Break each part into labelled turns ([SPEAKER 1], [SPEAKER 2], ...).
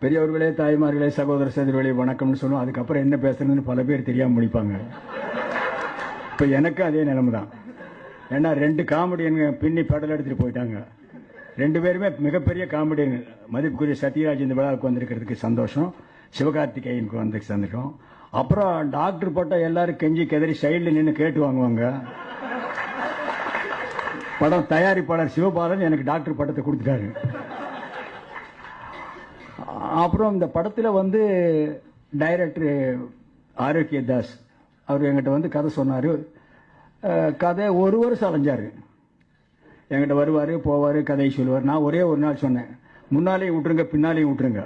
[SPEAKER 1] பெரியவர்களே தாய்மார்களே சகோதர சகோதரிகளே வணக்கம்னு சொல்லுவோம் அதுக்கப்புறம் என்ன பேசுறதுன்னு பல பேர் தெரியாம முடிப்பாங்க இப்ப எனக்கு அதே நிலைமை தான் ஏன்னா ரெண்டு காமெடியன் பின்னி பெடல் எடுத்துட்டு போயிட்டாங்க. ரெண்டு பேருமே மிகப்பெரிய காமெடியன். மதிப்புக்குரிய சத்யராஜ் இந்த விழாவுக்கு வந்திருக்கிறதுக்கு சந்தோஷம். சிவகார்த்திகேயனுக்கு வந்து சந்திருக்கோம் அப்புறம் டாக்டர் போட்டால் எல்லாரும் கெஞ்சி கெதறி சைடில் நின்று கேட்டு வாங்குவாங்க. படம் தயாரிப்பாளர் சிவபாலன் எனக்கு டாக்டர் பட்டத்தை கொடுத்துட்டாரு. அப்புறம் இந்த படத்தில் வந்து டைரக்டர் ஆரோக்கிய தாஸ் அவர் என்கிட்ட வந்து கதை சொன்னார். கதை ஒரு வருஷம் அலைஞ்சார். என்கிட்ட வருவார் போவார் கதையை சொல்லுவார். நான் ஒரே ஒரு நாள் சொன்னேன் முன்னாலேயும் விட்டுருங்க பின்னாலேயும் விட்டுருங்க.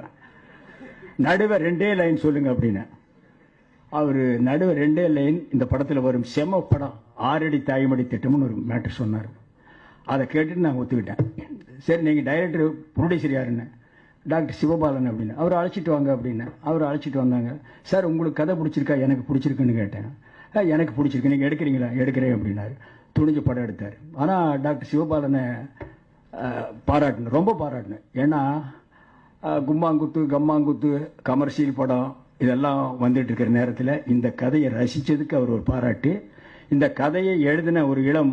[SPEAKER 1] நடுவே ரெண்டே லைன் சொல்லுங்க அப்படின்னு. அவர் நடுவே ரெண்டே லைன் இந்த படத்தில் வரும் செம படம். ஆறடி தாய்மடி திட்டம்னு ஒரு மேட்டர் சொன்னார். அதை கேட்டுட்டு நான் ஒத்துக்கிட்டேன். சரி நீங்கள் டைரக்டர் ப்ரொடியூசர் யாருன்னு? டாக்டர் சிவபாலன் அப்படின்னு. அவர் அழைச்சிட்டு வாங்க அப்படின்னு. அவர் அழைச்சிட்டு வந்தாங்க. சார் உங்களுக்கு கதை பிடிச்சிருக்கா? எனக்கு பிடிச்சிருக்குன்னு கேட்டேன். எனக்கு பிடிச்சிருக்கு. நீங்கள் எடுக்கிறீங்களா? எடுக்கிறேன் அப்படின்னாரு. துணிஞ்சு படம் எடுத்தார். ஆனால் டாக்டர் சிவபாலனை அஹ், பாராட்டினேன். ரொம்ப பாராட்டினேன். ஏன்னா கும்மாங்குத்து கம்மாங்குத்து கமர்ஷியல் படம் இதெல்லாம் வந்துட்டு இருக்கிற நேரத்தில் இந்த கதையை ரசித்ததுக்கு அவர் ஒரு பாராட்டு. இந்த கதையை எழுதின ஒரு இளம்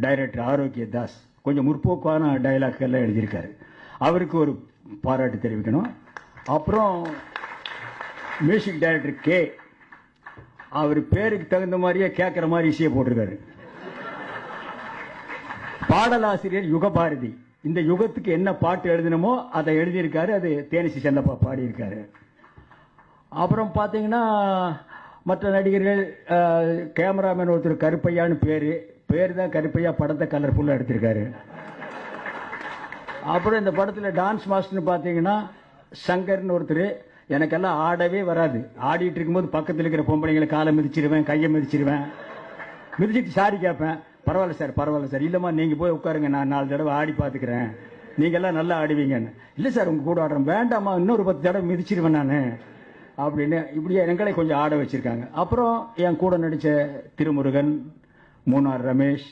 [SPEAKER 1] டைரக்டர் ஆரோக்கிய தாஸ் கொஞ்சம் முற்போக்கான டைலாக் எல்லாம் எழுதியிருக்காரு. அவருக்கு ஒரு பாராட்டு தெரிவிக்கணும். அப்புறம் மியூசிக் டைரக்டர் கே அவர் பேருக்கு தகுந்த மாதிரியே கேட்குற மாதிரி இசையை போட்டிருக்காரு. பாடலாசிரியர் யுகபாரதி. இந்த யுகத்துக்கு என்ன பாட்டு எழுதணுமோ அதை எழுதியிருக்காரு. அது தேனிசி செல்லப்பா பாடியிருக்காரு. அப்புறம் பார்த்தீங்கன்னா மற்ற நடிகர்கள் கேமராமேன் ஒருத்தர் கருப்பையான்னு பேர். பேர் தான் கருப்பையா படத்தை கலர்ஃபுல்லாக எடுத்திருக்காரு. அப்புறம் இந்த படத்தில் டான்ஸ் மாஸ்டர்னு பார்த்தீங்கன்னா சங்கர்னு ஒருத்தர் எனக்கெல்லாம் ஆடவே வராது. ஆடிட்டு இருக்கும்போது பக்கத்தில் இருக்கிற பொம்பளைங்களை காலை மிதிச்சிருவேன் கையை மிதிச்சிருவேன். மிதிச்சிட்டு சாரி கேட்பேன். பரவாயில்ல சார் பரவாயில்ல சார் இல்லைம்மா நீங்கள் போய் உட்காருங்க நான் நாலு தடவை ஆடி பார்த்துக்கிறேன் நீங்கள்லாம் நல்லா ஆடுவீங்கன்னு. இல்லை சார் உங்கள் கூட ஆடுறேன். வேண்டாம்மா இன்னொரு பத்து தடவை மிதிச்சிருவேன் நான். அப்படின்னு இப்படியே எங்களை கொஞ்சம் ஆட வச்சுருக்காங்க. அப்புறம் என் கூட நடித்த திருமுருகன் மூணார் ரமேஷ்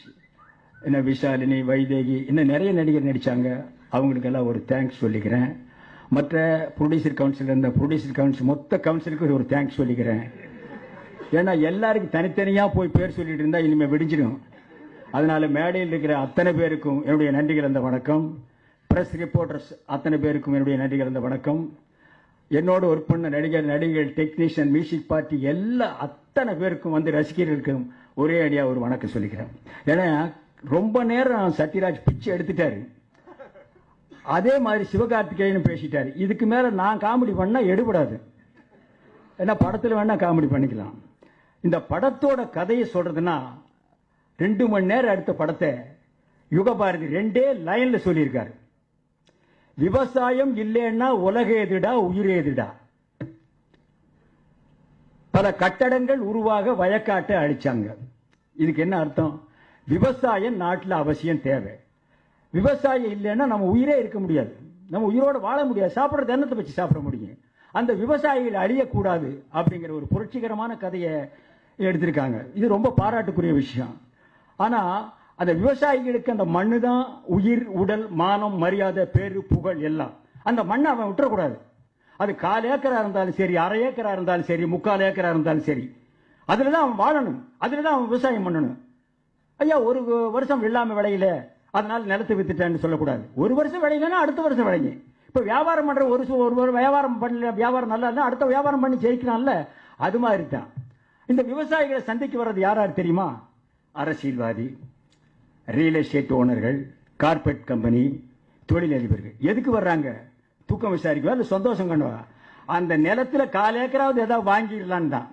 [SPEAKER 1] என்ன விஷாலினி வைதேகி இன்னும் நிறைய நடிகர் நடித்தாங்க அவங்களுக்கெல்லாம் ஒரு தேங்க்ஸ் சொல்லிக்கிறேன். மற்ற ப்ரொடியூசர் கவுன்சில் இருந்த ப்ரொடியூசர் கவுன்சில் மொத்த கவுன்சிலுக்கு ஒரு தேங்க்ஸ் சொல்லிக்கிறேன். ஏன்னா எல்லாருக்கும் தனித்தனியாக போய் பேர் சொல்லிட்டு இருந்தால் இனிமேல் விடிஞ்சிடும். அதனால மேடையில் இருக்கிற அத்தனை பேருக்கும் என்னுடைய நன்றிகள் அந்த வணக்கம். ப்ரெஸ் ரிப்போர்ட்டர்ஸ் அத்தனை பேருக்கும் என்னுடைய நன்றிகள் அந்த வணக்கம். என்னோட ஒர்க் பண்ண நடிகர் நடிகர்கள் டெக்னீஷியன் மியூசிக் பார்ட்டி எல்லா அத்தனை பேருக்கும் வந்து ரசிகர்களுக்கும் ஒரே அடியாக ஒரு வணக்கம் சொல்லிக்கிறேன். ஏன்னா ரொம்ப நேரம் சத்யராஜ் பிச்சை எடுத்துட்டாரு. அதே மாதிரி சிவகார்த்திகேயன் பேசிட்டாரு. இதுக்கு மேலே நான் காமெடி பண்ணால் எடுபடாது. ஏன்னா படத்தில் வேணால் காமெடி பண்ணிக்கலாம். இந்த படத்தோட கதையை சொல்கிறதுனா ரெண்டு மணி நேரம் அடுத்த படத்தை யுகபாரதி ரெண்டே லைனில் சொல்லியிருக்காரு. விவசாயம் இல்லைன்னா உலகேதுடா உயிரேதுடா பல கட்டடங்கள் உருவாக வயக்காட்டை அழிச்சாங்க. இதுக்கு என்ன அர்த்தம்? விவசாயம் நாட்டில் அவசியம் தேவை. விவசாயம் இல்லைன்னா நம்ம உயிரே இருக்க முடியாது. நம்ம உயிரோடு வாழ முடியாது. சாப்பிட்றது எண்ணத்தை வச்சு சாப்பிட முடியும். அந்த விவசாயிகள் அழியக்கூடாது அப்படிங்கிற ஒரு புரட்சிகரமான கதையை எடுத்திருக்காங்க. இது ரொம்ப பாராட்டுக்குரிய விஷயம். ஆனால் அந்த விவசாயிகளுக்கு அந்த மண்ணு தான் உயிர் உடல் மானம் மரியாதை பேரு புகழ் எல்லாம். அந்த மண்ணை அவன் விட்டுறக்கூடாது. அது கால் ஏக்கரா இருந்தாலும் சரி அரை ஏக்கரா இருந்தாலும் சரி முக்கால் ஏக்கரா இருந்தாலும் சரி. அதில் தான் அவன் வாழணும். அதில் தான் அவன் விவசாயம் பண்ணணும். ஐயா ஒரு வருஷம் வெள்ளாமை விளையில. அதனால் நிலத்தை வித்துட்டேன்னு சொல்லக்கூடாது. ஒரு வருஷம் விளையலன்னா அடுத்த வருஷம் விளையுங்க இப்போ வியாபாரம் பண்ணுற ஒரு ஒரு வியாபாரம் பண்ணல வியாபாரம் நல்லா இருந்தால் அடுத்த வியாபாரம் பண்ணி ஜெயிக்கலாம்ல? அது மாதிரி தான் இந்த விவசாயிகளை சந்திக்க வர்றது யார் யார் தெரியுமா? அரசியல்வாதி ரியல் எஸ்டேட் ஓனர்கள் கார்பரேட் கம்பெனி தொழிலதிபர்கள். எதுக்கு வர்றாங்க? தூக்கம் விசாரிக்கவா இல்லை சந்தோஷம் கண்டவா? அந்த நிலத்தில் கால் ஏக்கராவது ஏதாவது வாங்கிடலான்னு தான்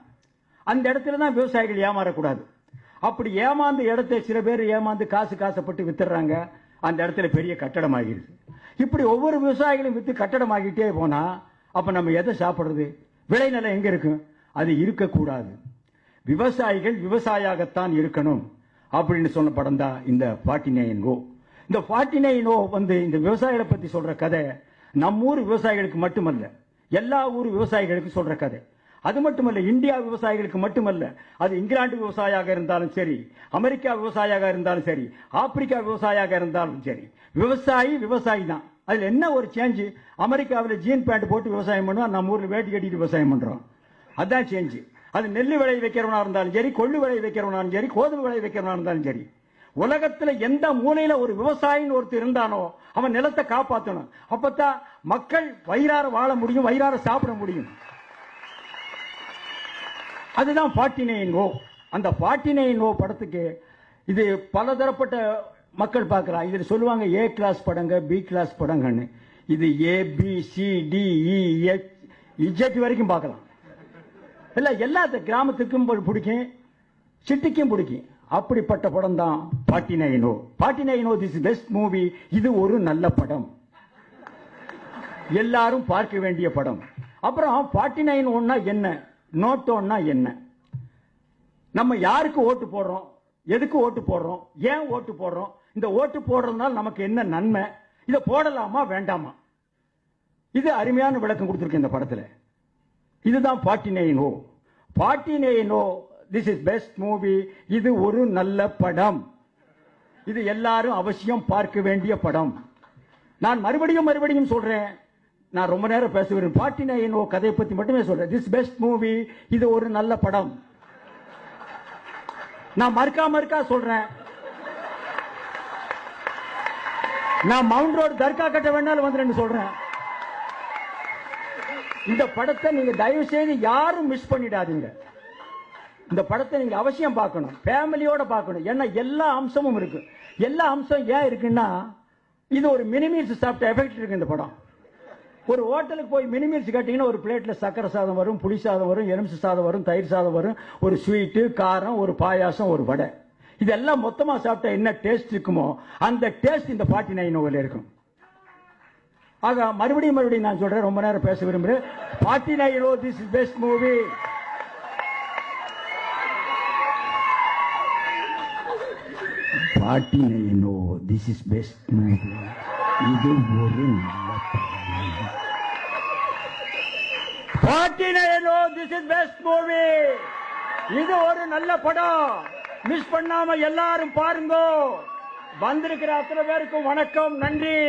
[SPEAKER 1] அந்த இடத்துல தான் விவசாயிகள் ஏமாறக்கூடாது. அப்படி ஏமாந்து இடத்தை சில பேர் ஏமாந்து காசு காசப்பட்டு வித்துடுறாங்க அந்த இடத்துல பெரிய கட்டடம் ஆகிடுது இப்படி ஒவ்வொரு விவசாயிகளும் விற்று கட்டடம் ஆகிட்டே போனால் அப்போ நம்ம எதை சாப்பிடுறது? விளைநிலம் எங்கே இருக்கும் அது இருக்கக்கூடாது. விவசாயிகள் விவசாயியாகத்தான் இருக்கணும். அப்படின்னு சொன்ன படம் தான் இந்த ஃபார்ட்டி நைன் ஓ. இந்த ஃபார்ட்டி நைன் ஓ வந்து இந்த விவசாயிகளை பற்றி சொல்ற கதை நம்ம ஊர் விவசாயிகளுக்கு மட்டுமல்ல எல்லா ஊர் விவசாயிகளுக்கும் சொல்ற கதை. அது மட்டுமல்ல இந்தியா விவசாயிகளுக்கு மட்டுமல்ல அது இங்கிலாந்து விவசாயியாக இருந்தாலும் சரி அமெரிக்கா விவசாயியாக இருந்தாலும் சரி ஆப்பிரிக்கா விவசாயியாக இருந்தாலும் சரி விவசாயி விவசாயி தான். அதில் என்ன ஒரு சேஞ்சு அமெரிக்காவில் ஜீன் பேண்ட் போட்டு விவசாயம் பண்ணுவோம் நம்ம ஊரில் வேட்டி கட்டிட்டு விவசாயம் பண்ணுறோம் அதான் சேஞ்சு அது நெல் விளை வைக்கிறவனா இருந்தாலும் சரி கொள்ளு விலை வைக்கிறவனாலும் சரி கோதுமை விலை வைக்கிறவனா இருந்தாலும் சரி உலகத்துல எந்த மூலையில ஒரு விவசாயின்னு ஒருத்தர் இருந்தானோ அவன் நிலத்தை காப்பாற்றணும் அப்பதான் மக்கள் வயிறார வாழ முடியும் வயிறார சாப்பிட முடியும். அதுதான் ஃபார்ட்டி நைன் ஓ அந்த ஃபார்ட்டி நைன் ஓ படத்துக்கு இது பலதரப்பட்ட மக்கள் பார்க்கலாம் இதில் சொல்லுவாங்க ஏ கிளாஸ் படங்க பி கிளாஸ் படங்கன்னு. இது A B C D E H Z வரைக்கும் பார்க்கலாம். இல்லை எல்லா கிராமத்துக்கும் பிடிக்கும் சிட்டிக்கும் பிடிக்கும். அப்படிப்பட்ட படம் தான் forty nine O forty O this best movie இது ஒரு நல்ல படம். எல்லாரும் பார்க்க வேண்டிய படம். அப்புறம் ஃபார்ட்டி நைன் ஒன்னா என்ன? நோட்டோன்னா என்ன? நம்ம யாருக்கு ஓட்டு போடுறோம்? எதுக்கு ஓட்டு போடுறோம்? ஏன் ஓட்டு போடுறோம்? இந்த ஓட்டு போடுறதுனால நமக்கு என்ன நன்மை? இதை போடலாமா வேண்டாமா? இது அருமையான விளக்கம் கொடுத்துருக்கு இந்த படத்தில். இதுதான் forty nine O forty nine O this is best movie இது ஒரு நல்ல படம். இது எல்லாரும் அவசியம் பார்க்க வேண்டிய படம். நான் மறுபடியும் மறுபடியும் சொல்றேன். நான் ரொம்ப நேரம் பேசுவேன் பாட்டி நைன் ஓ கதையை பத்தி மட்டுமே சொல்றேன். திஸ் பெஸ்ட் மூவி இது ஒரு நல்ல படம். நான் மறுக்கா மறுக்கா சொல்றேன். நான் மவுண்ட் ரோடு தர்கா கட்ட வேணாலும் வந்துடுன்னு சொல்றேன். இந்த படத்தை நீங்க தயவு செய்து யாரும் மிஸ் பண்ணிடாதீங்க. இந்த படத்தை நீங்க அவசியம் பார்க்கணும். ஃபேமிலியோட பார்க்கணும். ஏன்னா எல்லா அம்சமும் இருக்கு. எல்லா அம்சம் ஏன் இருக்குன்னா இது ஒரு மினிமீஸ் சாப்பிட்ட எஃபெக்ட் இருக்கு இந்த படம். ஒரு ஹோட்டலுக்கு போய் மினிமீல்ஸ் கேட்டிங்கன்னா ஒரு பிளேட்டில் சக்கரை சாதம் வரும் புளி சாதம் வரும் எலுமிச்சை சாதம் வரும் தயிர் சாதம் வரும் ஒரு ஸ்வீட்டு காரம் ஒரு பாயாசம் ஒரு வடை. இதெல்லாம் மொத்தமாக சாப்பிட்டா என்ன டேஸ்ட் இருக்குமோ அந்த டேஸ்ட் இந்த ஃபார்ட்டி நைன் ஓவில் இருக்கும். ஆக மறுபடியும் மறுபடியும் நான் சொல்கிறேன் ரொம்ப நேரம் பேச விரும்புகிறேன் forty nine O this is best movie forty nine O this is best movie இது ஒரு நல்ல forty this is best movie இது ஒரு நல்ல படம். மிஸ் பண்ணாம எல்லாரும் பாருங்க. வந்திருக்கிற அத்தனை பேருக்கும் வணக்கம் நன்றி.